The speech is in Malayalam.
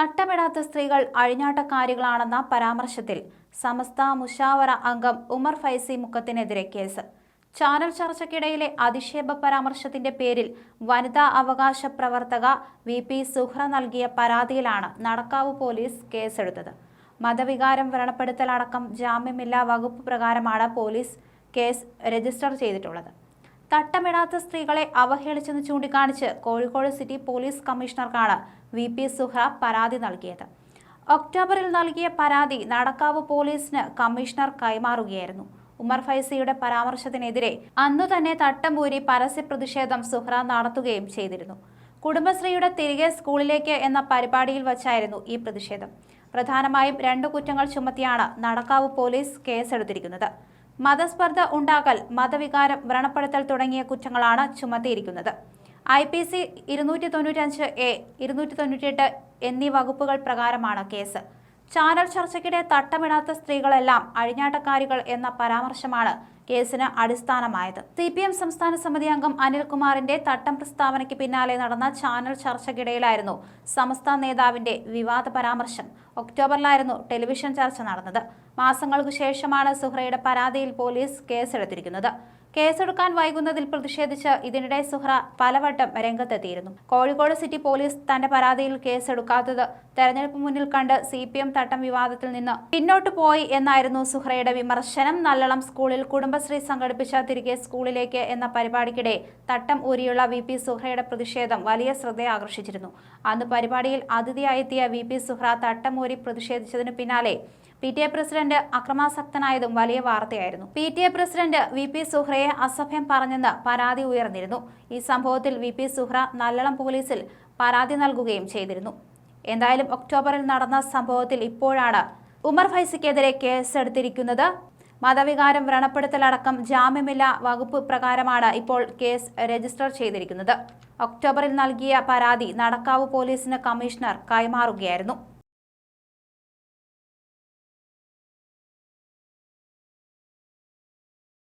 തട്ടമിടാത്ത സ്ത്രീകൾ അഴിഞ്ഞാട്ടക്കാരികളാണെന്ന പരാമർശത്തിൽ സമസ്ത മുഷാവറ അംഗം ഉമർ ഫൈസി മുക്കത്തിനെതിരെ കേസ്. ചാനൽ ചർച്ചയ്ക്കിടയിലെ അധിക്ഷേപ പരാമർശത്തിന്റെ പേരിൽ വനിതാ അവകാശ പ്രവർത്തക വി പി സുഹ്ര നൽകിയ പരാതിയിലാണ് നടക്കാവ് പോലീസ് കേസെടുത്തത്. മതവികാരം വ്രണപ്പെടുത്തലടക്കം ജാമ്യമില്ലാ വകുപ്പ് പ്രകാരമാണ് പോലീസ് കേസ് രജിസ്റ്റർ ചെയ്തിട്ടുള്ളത്. തട്ടമിടാത്ത സ്ത്രീകളെ അവഹേളിച്ചെന്ന് ചൂണ്ടിക്കാണിച്ച് കോഴിക്കോട് സിറ്റി പോലീസ് കമ്മീഷണർക്കാണ് വി പി സുഹ്ര പരാതി നൽകിയത്. ഒക്ടോബറിൽ നൽകിയ പരാതി നടക്കാവ് പോലീസിന് കമ്മീഷണർ കൈമാറുകയായിരുന്നു. ഉമർ ഫൈസിയുടെ പരാമർശത്തിനെതിരെ അന്നു തന്നെ തട്ടംപൂരി പരസ്യ പ്രതിഷേധം സുഹ്ര നടത്തുകയും ചെയ്തിരുന്നു. കുടുംബശ്രീയുടെ തിരികെ സ്കൂളിലേക്ക് എന്ന പരിപാടിയിൽ വച്ചായിരുന്നു ഈ പ്രതിഷേധം. പ്രധാനമായും രണ്ട് കുറ്റങ്ങൾ ചുമത്തിയാണ് നടക്കാവ് പോലീസ് കേസെടുത്തിരിക്കുന്നത്. മതസ്പർദ്ധ ഉണ്ടാക്കൽ മതവികാരം വ്രണപ്പെടുത്തൽ തുടങ്ങിയ കുറ്റങ്ങളാണ് ചുമത്തിയിരിക്കുന്നത്. ഐ പി സി ഇരുന്നൂറ്റി തൊണ്ണൂറ്റഞ്ച് എ ഇരുന്നൂറ്റി തൊണ്ണൂറ്റിയെട്ട് എന്നീ വകുപ്പുകൾ പ്രകാരമാണ് കേസ്. ചാനൽ ചർച്ചയ്ക്കിടെ തട്ടമിടാത്ത സ്ത്രീകളെല്ലാം അഴിഞ്ഞാട്ടക്കാരികൾ എന്ന പരാമർശമാണ് കേസിന് അടിസ്ഥാനമായത്. സി പി എം സംസ്ഥാന സമിതി അംഗം അനിൽകുമാറിന്റെ തട്ടം പ്രസ്താവനയ്ക്ക് പിന്നാലെ നടന്ന ചാനൽ ചർച്ചയ്ക്കിടയിലായിരുന്നു സമസ്ത നേതാവിന്റെ വിവാദ പരാമർശം. ഒക്ടോബറിലായിരുന്നു ടെലിവിഷൻ ചർച്ച നടന്നത്. മാസങ്ങൾക്കു ശേഷമാണ് സുഹ്രയുടെ പരാതിയിൽ പോലീസ് കേസെടുത്തിരിക്കുന്നത്. കേസെടുക്കാൻ വൈകുന്നതിൽ പ്രതിഷേധിച്ച് ഇതിനിടെ സുഹ്ര പലവട്ടം രംഗത്തെത്തിയിരുന്നു. കോഴിക്കോട് സിറ്റി പോലീസ് തന്റെ പരാതിയിൽ കേസെടുക്കാത്തത് തെരഞ്ഞെടുപ്പ് മുന്നിൽ കണ്ട് സി പി എം തട്ടം വിവാദത്തിൽ നിന്ന് പിന്നോട്ട് പോയി എന്നായിരുന്നു സുഹ്രയുടെ വിമർശനം. നല്ലളം സ്കൂളിൽ കുടുംബശ്രീ സംഘടിപ്പിച്ച തിരികെ സ്കൂളിലേക്ക് എന്ന പരിപാടിക്കിടെ തട്ടം ഊരിയുള്ള വി പി സുഹ്രയുടെ പ്രതിഷേധം വലിയ ശ്രദ്ധയെ ആകർഷിച്ചിരുന്നു അന്ന് പരിപാടിയിൽ അതിഥിയായെത്തിയ വി പി സുഹ്ര തട്ടം ഊരി പ്രതിഷേധിച്ചതിനു പിന്നാലെ പി ടി എ പ്രസിഡന്റ് അക്രമാസക്തനായതും വലിയ വാർത്തയായിരുന്നു. P T A president V P സുഹ്രയെ അസഭ്യം പറഞ്ഞെന്ന് പരാതി ഉയർന്നിരുന്നു. ഈ സംഭവത്തിൽ വി പി സുഹ്ര നല്ലളം പോലീസിൽ പരാതി നൽകുകയും ചെയ്തിരുന്നു. എന്തായാലും ഒക്ടോബറിൽ നടന്ന സംഭവത്തിൽ ഇപ്പോഴാണ് ഉമർ ഫൈസിക്കെതിരെ കേസെടുത്തിരിക്കുന്നത്. മതവികാരം വ്രണപ്പെടുത്തലടക്കം ജാമ്യമില്ല വകുപ്പ് പ്രകാരമാണ് ഇപ്പോൾ കേസ് രജിസ്റ്റർ ചെയ്തിരിക്കുന്നത്. ഒക്ടോബറിൽ നൽകിയ പരാതി നടക്കാവ് പോലീസിന് കമ്മീഷണർ കൈമാറുകയായിരുന്നു.